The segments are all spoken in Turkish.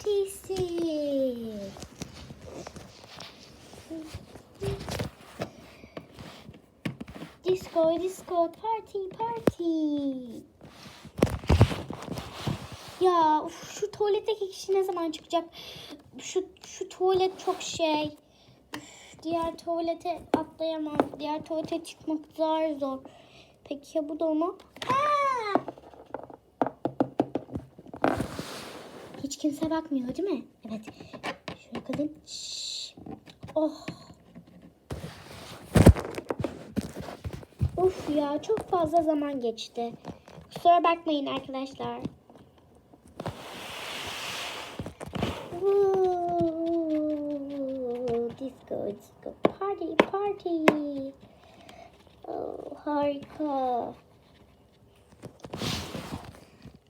partisi. Disco, disco, party, party. Ya uf, şu tuvaletteki kişi ne zaman çıkacak? Şu şu tuvalet çok şey. Üf, diğer tuvalete atlayamam. Diğer tuvalete çıkmak zor zor. Peki ya bu da mı? Aa! Hiç kimse bakmıyor değil mi? Evet. Şöyle kadın. Şşş. Oh. Of ya çok fazla zaman geçti. Kusura bakmayın arkadaşlar. Woo, disco, disco, party, party. Oh, harika.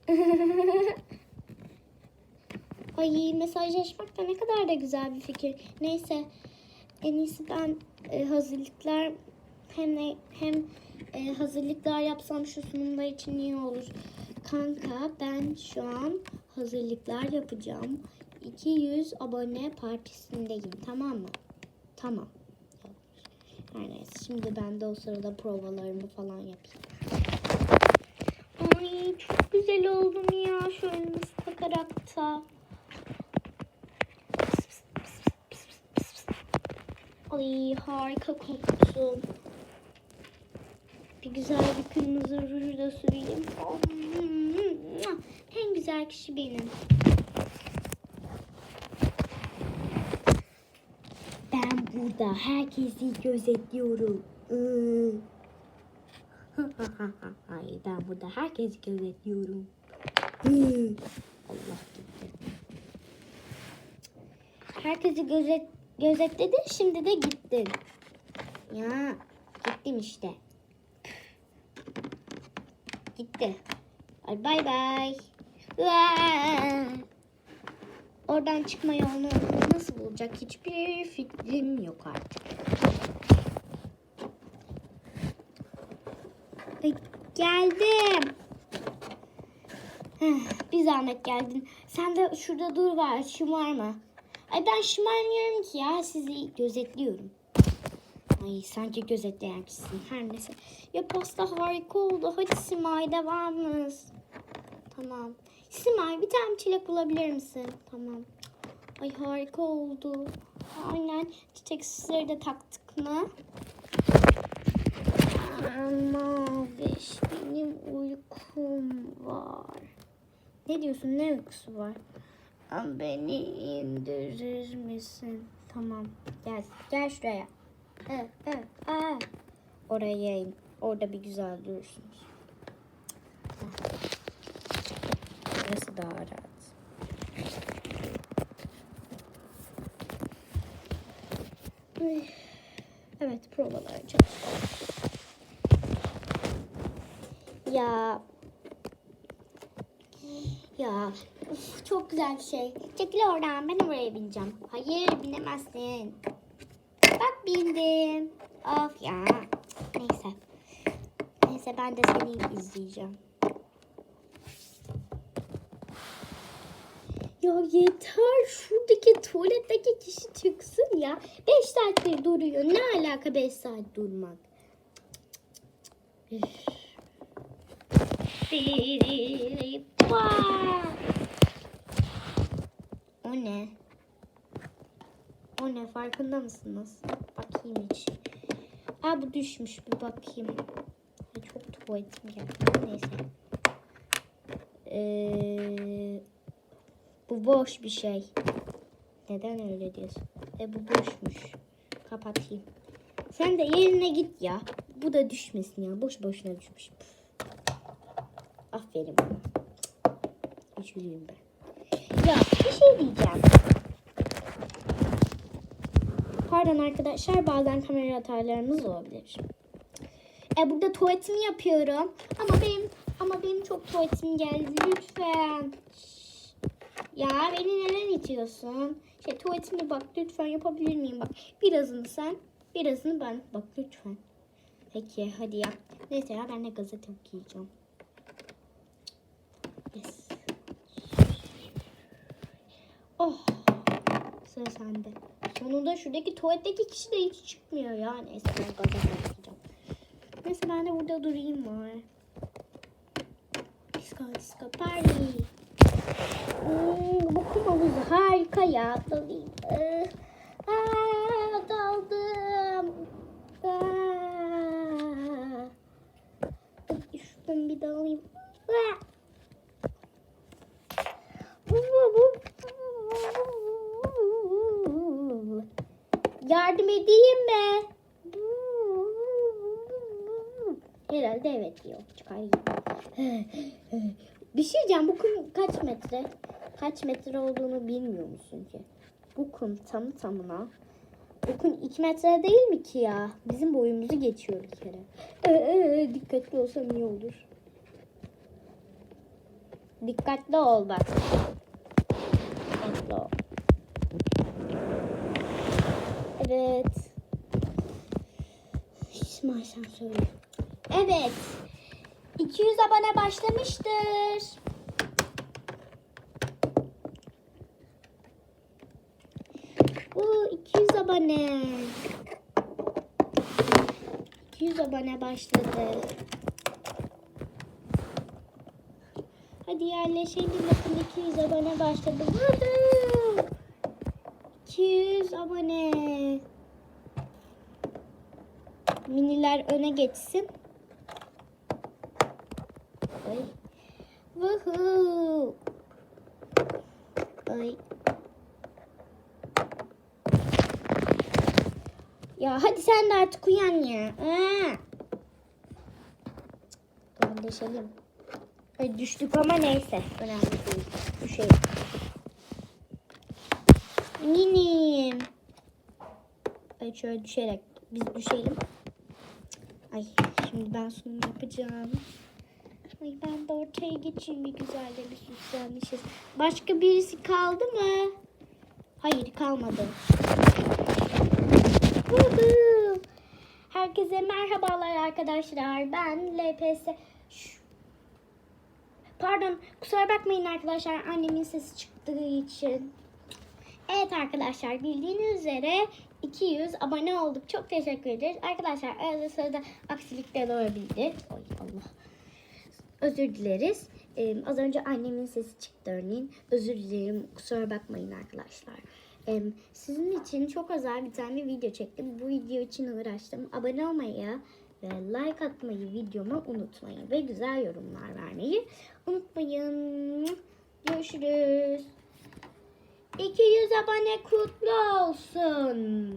Ay mesajlaşmak da ne kadar da güzel bir fikir. Neyse en iyisi ben e, hazırlıklar hem de, hem e, hazırlıklar yapsam şu sunumlar için iyi olur. Kanka ben şu an hazırlıklar yapacağım. 200 abone partisindeyim tamam mı? Tamam. Her neyse şimdi ben de o sırada provalarımı falan yapayım. Ay çok güzel oldum ya şu önümüzü takarak da. Ay harika koktu. Bir güzel bir kırmızı ruj da süreyim. En güzel kişi benim. Ben burada herkesi gözetliyorum. Iı. Ay ben burada herkesi gözetliyorum. Iı. Allah gitti. Herkesi gözet gözetledin şimdi de gittin. Ya gittim işte. Gitti. Ay bay bay. Oradan çıkma yolunu nasıl bulacak hiçbir fikrim yok artık. Ay, geldim. Bir zahmet geldin. Sen de şurada dur var. Şımarma. Ay ben şımarmıyorum ki ya. Sizi gözetliyorum. Ay sanki gözetleyen kişisin. Her neyse. Ya pasta harika oldu. Hadi Simay devamız. Tamam. Simay bir tane çilek bulabilir misin? Tamam. Ay harika oldu. Aynen. Çiçek süsleri de taktık mı? Ama beş benim uykum var. Ne diyorsun? Ne uykusu var? Beni indirir misin? Tamam. Gel. Gel şuraya. Evet, evet. Aa. Oraya in. Orada bir güzel durursunuz. Burası daha rahat. Evet provalar çok. Ya. Ya. Çok güzel bir şey. Çekil oradan ben oraya bineceğim. Hayır binemezsin. Bak bindim. Of ya. Neyse. Neyse ben de seni izleyeceğim. Ya yeter şuradaki tuvaletteki kişi çıksın ya. 5 saattir duruyor. Ne alaka 5 saat durmak? Üf. Vay! O ne? O ne farkında mısınız? Bakayım hiç. Aa bu düşmüş bir bakayım. Ay, çok tuvaletim geldi. Neyse. Ee, bu boş bir şey. Neden öyle diyorsun? E bu boşmuş. Kapatayım. Sen de yerine git ya. Bu da düşmesin ya. Boş boşuna düşmüş. Aferin bana. Üzülüyorum ben. Bir şey diyeceğim. Pardon arkadaşlar bazen kamera hatalarımız olabilir. E burada tuvaletimi yapıyorum. Ama benim ama benim çok tuvaletim geldi lütfen. Ya beni neden itiyorsun? Şey tuvaletimi bak lütfen yapabilir miyim bak. Birazını sen, birazını ben. Bak lütfen. Peki hadi yap. Neyse ya ben de gazete okuyacağım. Oh. Sıra sende. Sonunda şuradaki tuvaletteki kişi de hiç çıkmıyor ya. Neyse ben gaza basacağım. Neyse ben de burada durayım var. Disko disko party. Hmm, bu kum havuzu harika ya. Dalayım. Ee, aa, daldım. Aa. Dur, Şuradan bir dalayım. Aa. Yardım edeyim mi? Herhalde evet diyor. Çıkarayım. Bir şey diyeceğim. Bu kum kaç metre? Kaç metre olduğunu bilmiyor musun ki? Bu kum tam tamına. Bu kum 2 metre değil mi ki ya? Bizim boyumuzu geçiyor bir kere. Ee, ee, dikkatli olsam iyi olur. Dikkatli ol bak. Dikkatli ol. Evet. Sen söyle. Evet. 200 abone başlamıştır. Bu 200 abone. 200 abone başladı. Hadi yerleşelim bakın 200 abone başladı. Woohoo! 200 abone. Miniler öne geçsin. Ay. Woohoo! Ay. Ya hadi sen de artık uyan ya. Aa. Kardeşelim. Ay düştük ama neyse. Önemli değil. Düşelim. Minim. Ay şöyle düşerek biz düşelim. Ay şimdi ben sunum yapacağım. Ay ben de ortaya geçeyim bir güzel de bir süslenmişiz. Başka birisi kaldı mı? Hayır kalmadı. Herkese merhabalar arkadaşlar. Ben LPS... Pardon kusura bakmayın arkadaşlar annemin sesi çıktığı için. Evet arkadaşlar bildiğiniz üzere 200 abone olduk. Çok teşekkür ederiz. Arkadaşlar arada sırada aksilikler olabilir. Oy Allah. Özür dileriz. Ee, az önce annemin sesi çıktı örneğin. Özür dilerim. Kusura bakmayın arkadaşlar. Ee, sizin için çok özel bir tane video çektim. Bu video için uğraştım. Abone olmayı ve like atmayı videoma unutmayın. Ve güzel yorumlar vermeyi unutmayın. Görüşürüz. 200 abone kutlu olsun.